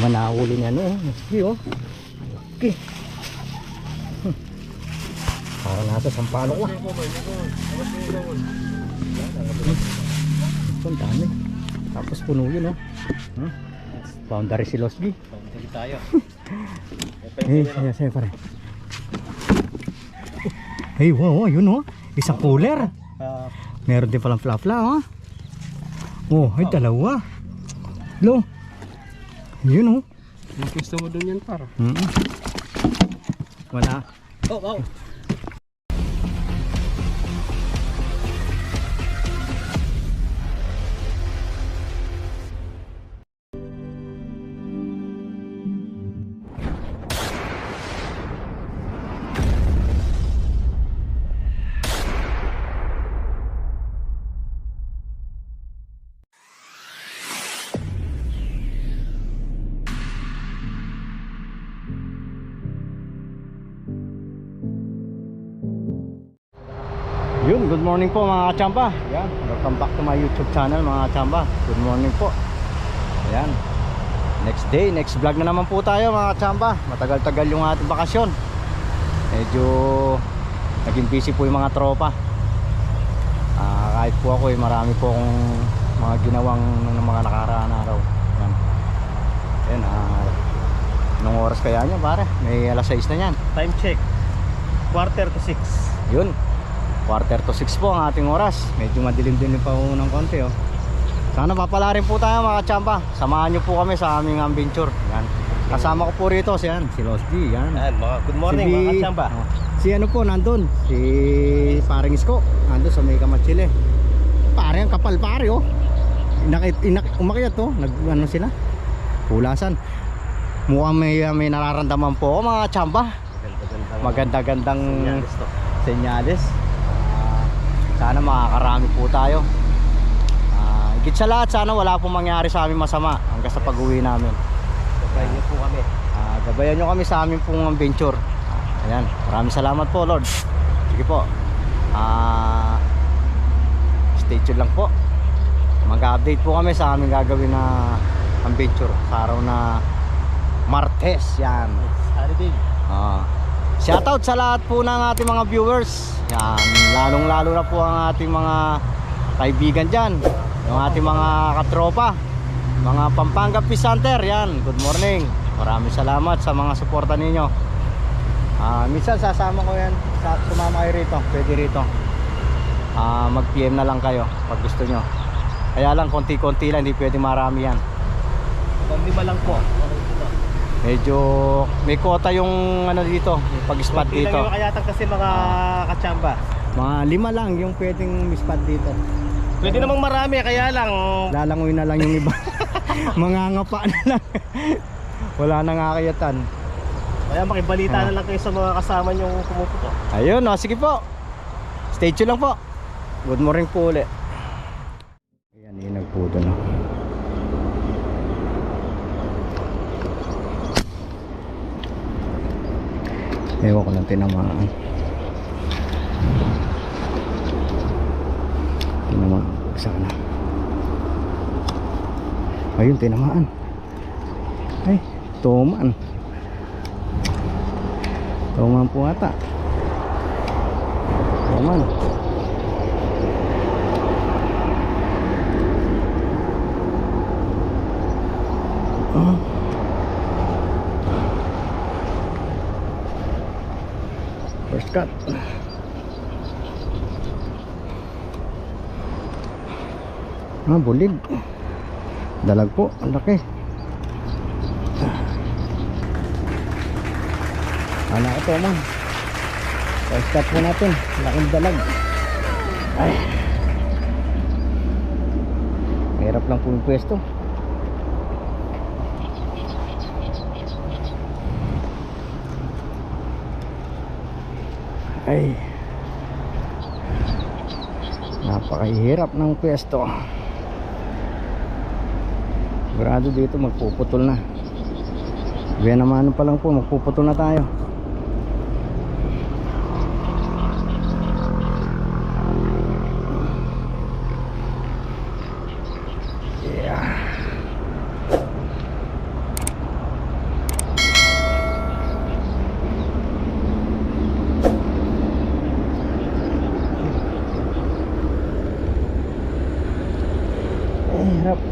naman nahuli niya no. Sige oh. Okay. Hmm. Parang nasa sampalo ko. Ito ang dami. Tapos puno yun oh. Hmm? Boundary si Losby. Pagdating tayo. Eh, saya saya pare. Hey, wow, wow, yun oh. Isang cooler. Ah, Meron din palang flapla, oh. Oh, ay dalawa. Lo. Yun oh. yung gusto mo dun yan par. Mm Wala. Oh, oh. Good morning po mga kachamba. Yan, welcome back to my YouTube channel mga kachamba. Good morning po. Ayan. Next day, next vlog na naman po tayo mga kachamba. Matagal-tagal yung ating bakasyon. Medyo naging busy po yung mga tropa. Ah, kahit po ako eh, marami po akong mga ginawang nung mga nakaraan araw. Yan. Yan, ah, Anong oras kaya niya pare? May alas 6 na yan. Time check. Quarter to six. Yun. Quarter to 6 po ang ating oras. Medyo madilim-dilim pa po ng konti oh. Sana mapala rin po tayo mga kachamba. Samahan niyo po kami sa aming adventure. Yan. Kasama ko po rito si, yan, si Los G. Yan. Yan, mga good morning Si mga kachamba. oh. Si ano po nandun? Si Paring Isko. Nandun sa may Kamachile. Pare, ang kapal pare oh. Inakit, inak, umakyat oh. Nag, ano sila? Pulasan. Mukhang may, may nararamdaman po ako mga kachamba. Ganda-ganda. Maganda-gandang Senyales to. senyales. Sana makakarami po tayo. Ah, higit sa lahat, sana wala pong mangyari sa amin masama hanggang sa pag-uwi namin. Sabay niyo po kami. Ah, gabayan nyo kami sa aming pong adventure. Ah, ayan, maraming salamat po Lord. Sige po. Ah, stay tuned lang po. Mag-update po kami sa aming gagawin na adventure sa araw na Martes. Yan. Holiday. Ah. Shoutout sa lahat po ng ating mga viewers. Yan, lalong lalo na po ang ating mga kaibigan dyan. Yung ating mga katropa. Mga Pampanga Peace. Yan, good morning. Maraming salamat sa mga suporta ninyo. Ah, minsan sasama ko yan. Sa, sumama kayo rito. Pwede rito. Ah, mag-PM na lang kayo pag gusto nyo. Kaya lang konti-konti lang, hindi pwede marami yan. Pag lima lang po. Medyo may kota yung ano dito, yung pag-spot lang dito. yung kayatan kasi mga kachamba. Mga lima lang yung pwedeng spot dito. Pwede namang marami, kaya lang Lalangoy na lang yung iba. Mga ngapa na lang. Wala nang akayatan. kaya makibalita Ah. na lang kayo sa mga kasama niyong pumuputo. Ayun, oh, sige po. Stay tuned lang po. Good morning po ulit. Ayan, yung nagpudo na. Ewan ko ng tinamaan. Tinamaan. Sana. Ayun, tinamaan. Ay, tumaan. Tumaan po ata. Tumaan. First cut. Ah, bulig. Dalag po, ang laki. Ano ito man? First cut po natin. Laking dalag. Ay. Mahirap lang po yung pwesto. Ay. Napakahirap ng pwesto. Sigurado dito magpuputol na. Kaya naman pa lang po, magpuputol na tayo. Yeah.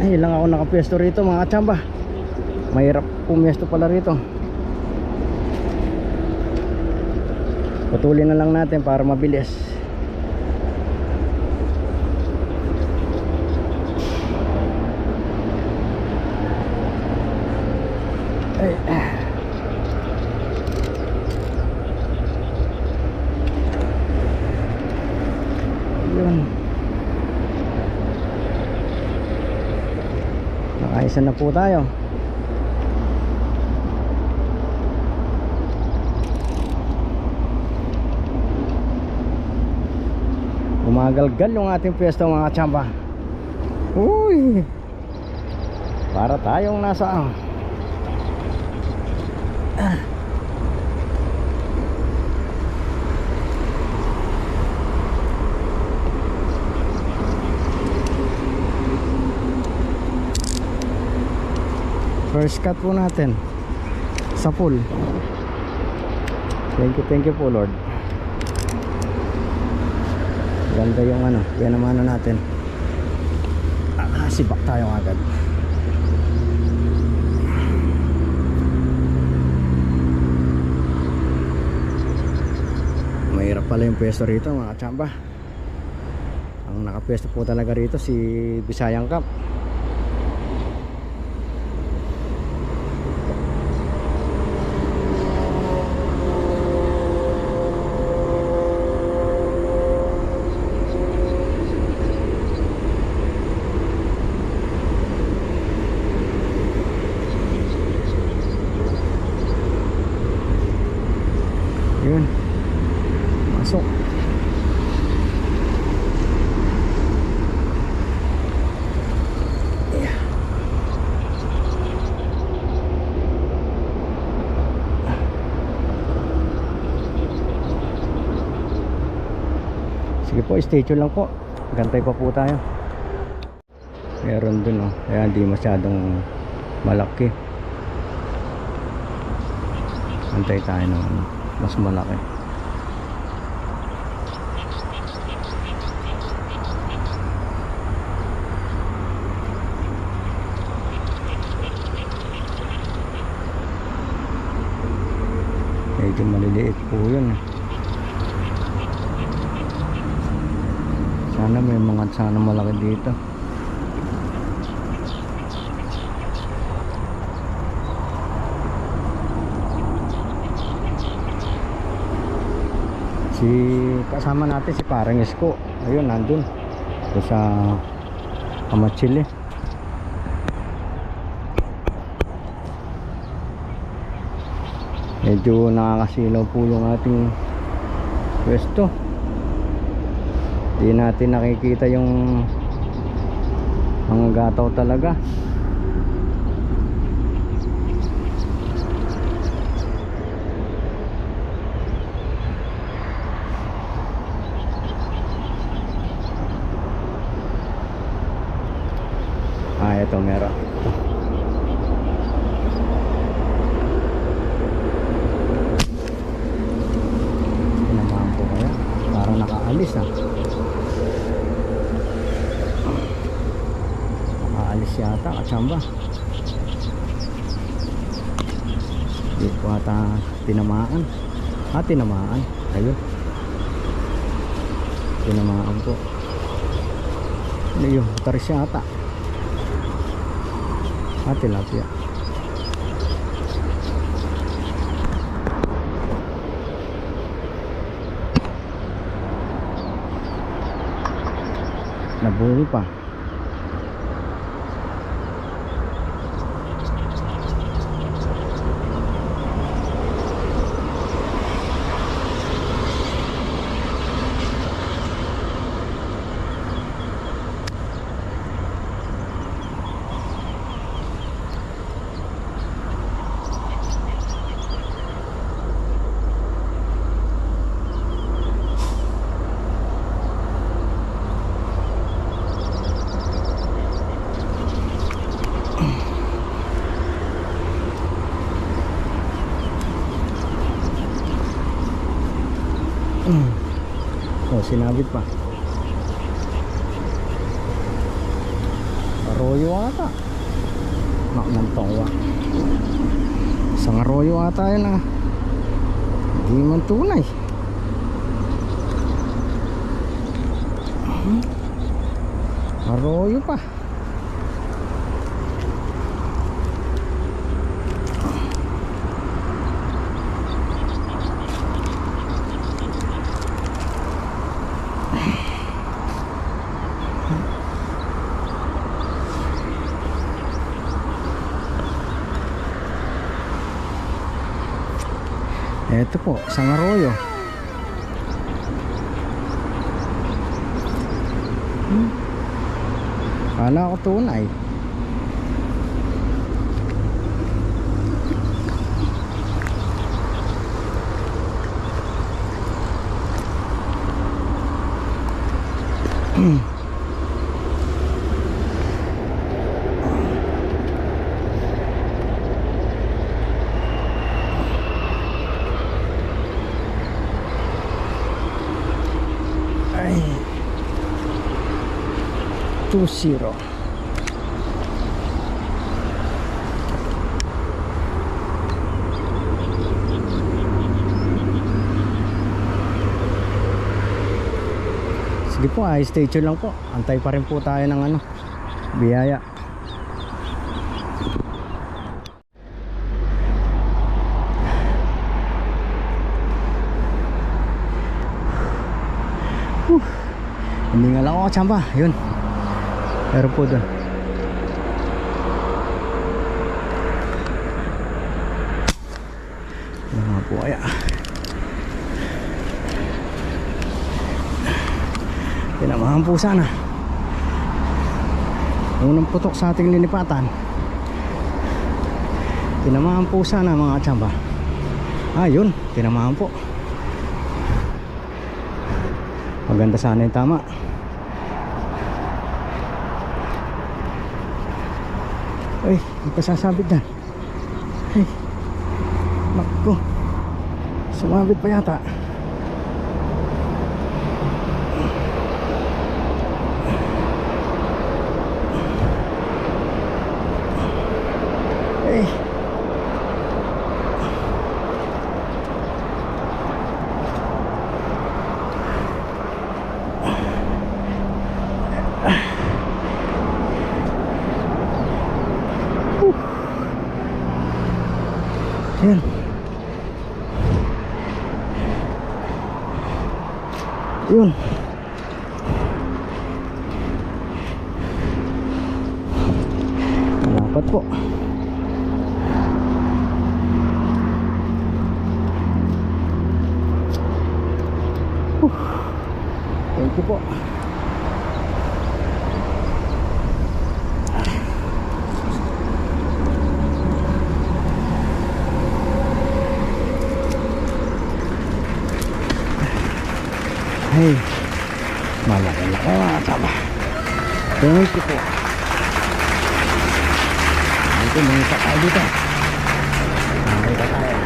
Ay, lang ako nakapwesto rito mga tsamba. Mahirap pumwesto pala rito. Putulin na lang natin para mabilis. Ay. Yun. Nakaisa na po tayo. Umagalgal yung ating pwesto mga tsamba. Uy! Para tayong nasa ah, First cut po natin sa pool. Thank you, thank you po Lord. Ganda yung ano, yan naman ano natin. Ah, sibak tayo agad. Mahirap pala yung pwesto rito mga tsamba. Ang nakapwesto po talaga rito si Bisayang Cup. Yun. Masok. Yeah. Sige po, stay lang po. Gantay pa po tayo. Meron dun oh. Kaya hindi masyadong malaki. Antay tayo ng ano, mas malaki. Medyo maliliit po yun. eh. Sana may mga sana malaki dito. Si kasama natin si Parang Isko. Ayun, nandun. Doon sa Amachile. Medyo nakakasilaw po yung ating pwesto. Hindi natin nakikita yung mga gataw talaga. Ah, ito meron. Tinamaan ko kaya. Parang nakaalis ah. Nakaalis katsamba. Hindi ko ata tinamaan. Ah, tinamaan. Ayun. Tinamaan po. Ano yun? Taris yata. Ah, tilapia. Nabuhay pa. Oh, sinabit pa. arroyo ata. Mak ng towa. Isang arroyo ata yun ah. Hindi man tunay. Hmm. Arroyo pa. Ito po, isang arroyo. Hmm. Kala ko tunay. Ay. 2-0. Sige po, ay stay tuned lang po. Antay pa rin po tayo ng ano, biyaya. Hindi nga lang ako tsamba. Yun. Pero po doon. Nga po kaya? Pinamahan po sana. Unang putok sa ating linipatan. Tinamahan po sana mga tsamba. Ah, yun. Tinamahan po. Maganda sana yung tama. Ay, hindi pa sasabit na. Ay, nakko. Sumabit pa yata. Ay. Yan. Yun. Dapat po. Whew. Thank you po. Hey, malaki-laki mga kasama. Thank you po. Dito, may isa tayo dito. Makita tayo.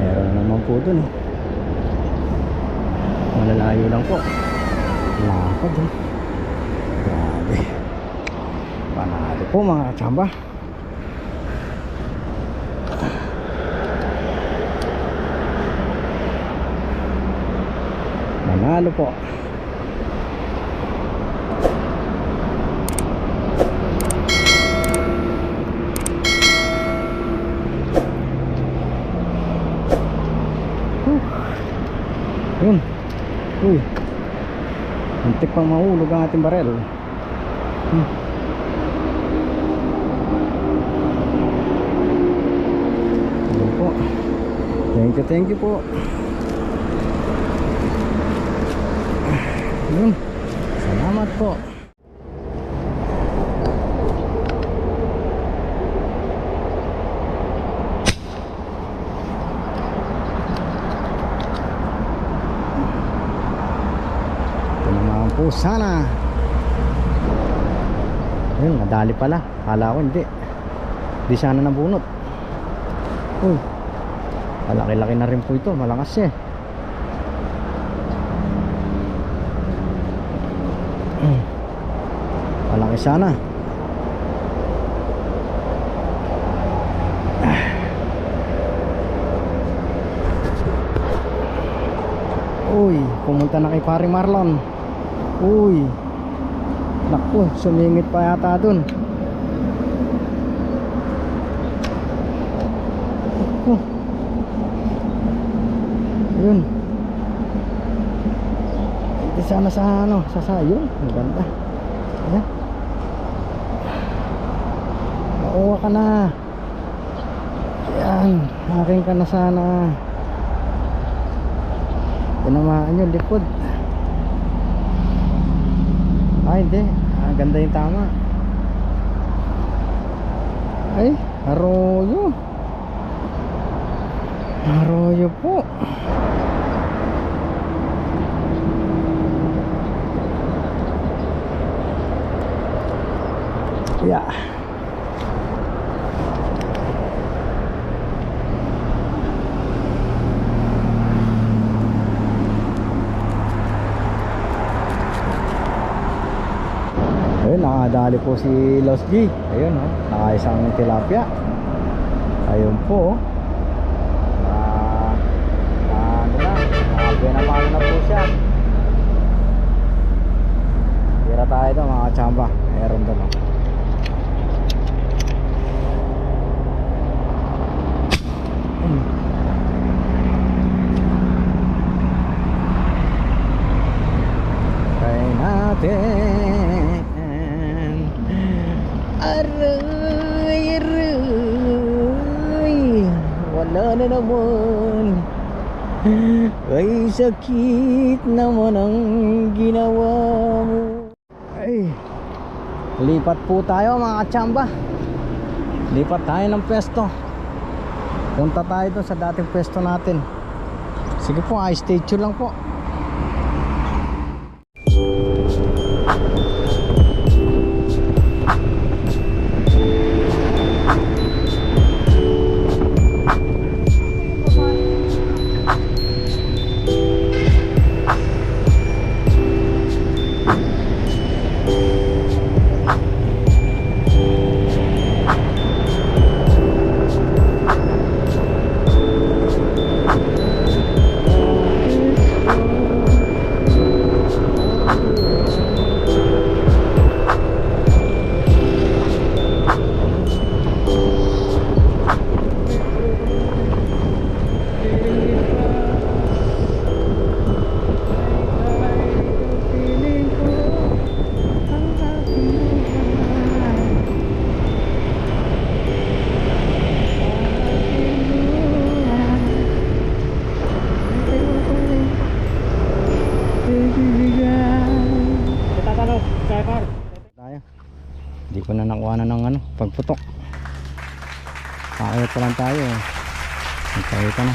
Meron naman po dun. oh. Malalayo lang po. Lakad eh. Grabe. Panalo po mga kachamba. Manalo po. Whew. Yun. Uy. Muntik pang mahulog ang ating barel. Hmm. Po. Thank you, thank you po. Yun. Salamat po. Rosana ayun nadali pala. Kala ko hindi. Hindi sana nabunot. Uy. Malaki-laki na rin po ito. Malakas eh. Malaki sana. Uy pumunta na kay paring Marlon. Uy. Naku, sumingit pa yata dun. Naku. Yun. Ito sana sa ano, sa sayon. Ang ganda. Ayan. Makuha ka na. Yan. Akin ka na sana. Tinamaan yung likod. Ah, hindi. Ah, ganda yung tama. Ay, arroyo. Arroyo po. Yeah. Ayun, nakadali po si Los G. Ayun, oh, nakaisang tilapia. Ayun po. Na, na, ano na, nakabinamano na po siya. Tira tayo ito mga kachamba. Meron doon. Sakit naman ang ginawa mo. Ay Lipat po tayo mga kachamba. Lipat tayo ng pesto Punta tayo doon sa dating pesto natin. Sige po, ay stay tuned lang po tayo. Nagkayot na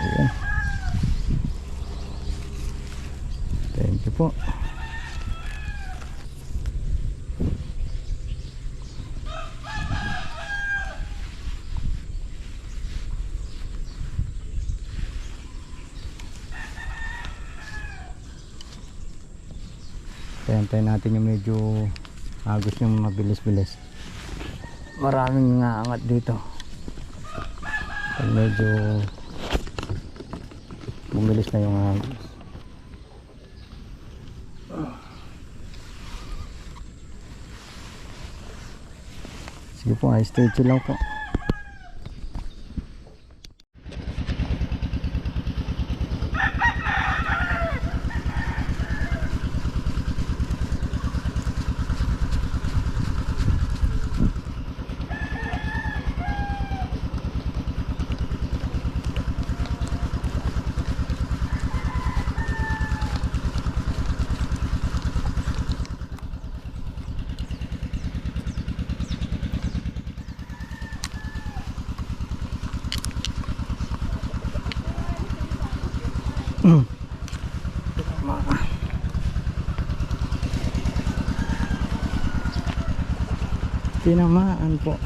Ayan. thank you po Tayantayin natin yung medyo agos yung mabilis-bilis. Maraming nga angat dito. Pag medyo bumilis na yung agos. Sige po, ay stay chill lang po. Tinamaan po.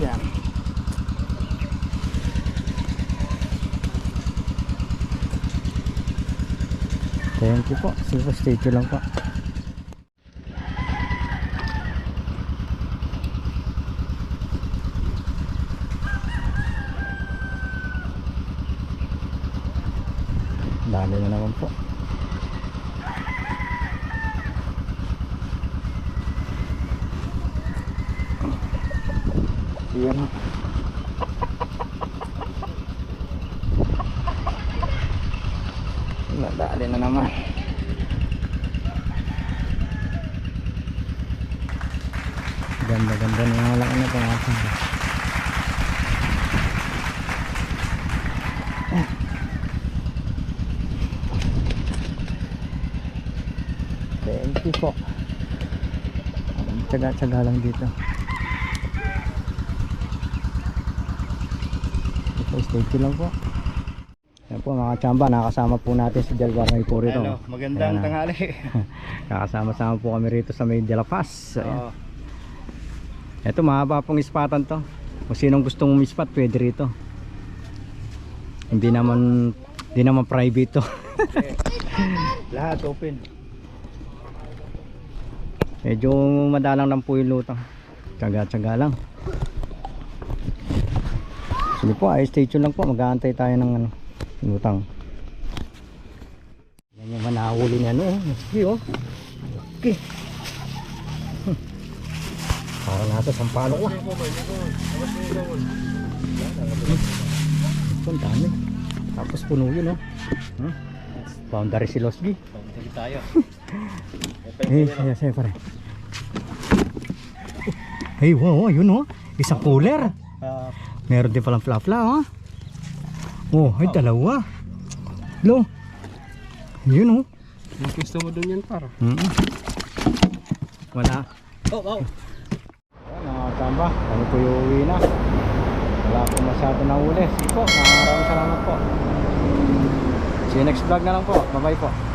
Yan. Thank you po. Sige po, stay lang po. Dali na naman po. Yan. Nadali na naman. Ganda ganda na yung laki na pangasan. Thank you po. Tsaga-tsaga lang dito. Ito, stay tuned lang po. Yan po mga chamba, nakasama po natin si Jalbar May po rito. Hello, magandang Ayan tanghali. Kakasama-sama po kami rito sa may De La Paz. Ayan. Oo. Ito mahaba pong ispatan to. Kung sinong gustong umispat, pwede rito. Hindi naman hindi naman private to. Lahat open. Medyo madalang lang po yung lutang. Tsaga-tsaga lang. Sige po, ay stay tuned lang po. Mag-aantay tayo ng ano, lutang. Yan yung manahuli niya no. Sige oh. Okay. Hmm. Parang nasa sampalo ko. Ito, ang dami. Tapos puno yun oh. Hmm? Boundary si Losgi. Pagdating tayo. Eh, saya saya pare. Hey, wow, wow, yun oh. Isang cooler. Ah, Meron din palang fla-fla, oh. Oh, ay dalawa. Lo. Yun oh. yung gusto mo dun yan par. Mm -mm. Wala. Oh, oh. Ayan, mga tamba. Kami po yung uwi na. Wala po masyado na uli. Sige po, maraming salamat po. See you next vlog na lang po. Bye-bye po.